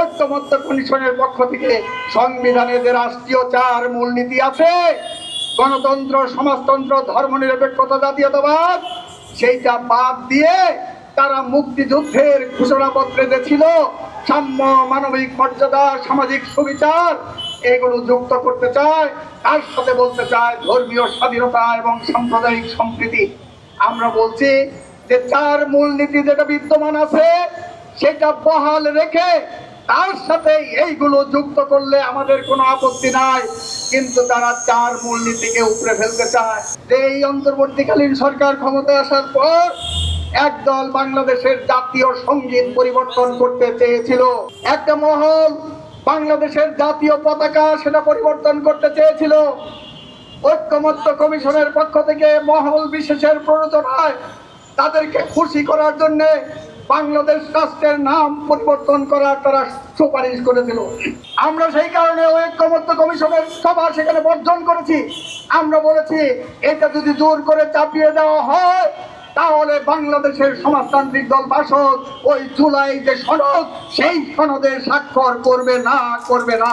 ঐক্যমত্য কমিশনের পক্ষ থেকে সংবিধানে যে রাষ্ট্রীয় চার মূলনীতি আছে, গণতন্ত্র, সমাজতন্ত্র, ধর্মনিরপেক্ষতা, জাতীয়তাবাদ, সেইটা বাদ দিয়ে তারা মুক্তিযুদ্ধের ঘোষণাপত্রে যে ছিল, সাম্য, মানবিক মর্যাদা, সামাজিক সুবিচার, এগুলো যুক্ত করতে চায়, তার সাথে বলতে চায় ধর্মীয় স্বাধীনতা এবং সাম্প্রদায়িক সম্প্রীতি। আমরা বলছি যে চার মূলনীতি যেটা বিদ্যমান আছে, সেটা বহাল রেখে তার সাথে এইগুলো যুক্ত করলে আমাদের কোনো আপত্তি নাই। কিন্তু তারা চার মূলনীতিকে উপরে ফেলতে চায়। যে এই অন্তর্বর্তীকালীন সরকার ক্ষমতায় আসার পর একদল বাংলাদেশের জাতীয় সংগীত পরিবর্তন করতে চেয়েছিল। একটা মহল বাংলাদেশের জাতীয় পতাকা সেটা পরিবর্তন করতে চেয়েছিল। ঐক্যমত্য কমিশনের পক্ষ থেকে মহল বিশেষের প্ররোচনায় তাদেরকে খুশি করার জন্য বাংলাদেশ রাষ্ট্রের নাম পরিবর্তন করার তারা সুপারিশ করে দিল আমরা সেই কারণে ঐক্যমত্য কমিশনের সভা সেখানে বর্জন করেছি। আমরা বলেছি, এটা যদি জোর করে চাপিয়ে দেওয়া হয়, তাহলে বাংলাদেশের সমাজতান্ত্রিক দল বাসদ ওই জুলাই যে সনদ, সেই সনদে স্বাক্ষর করবে না করবে না।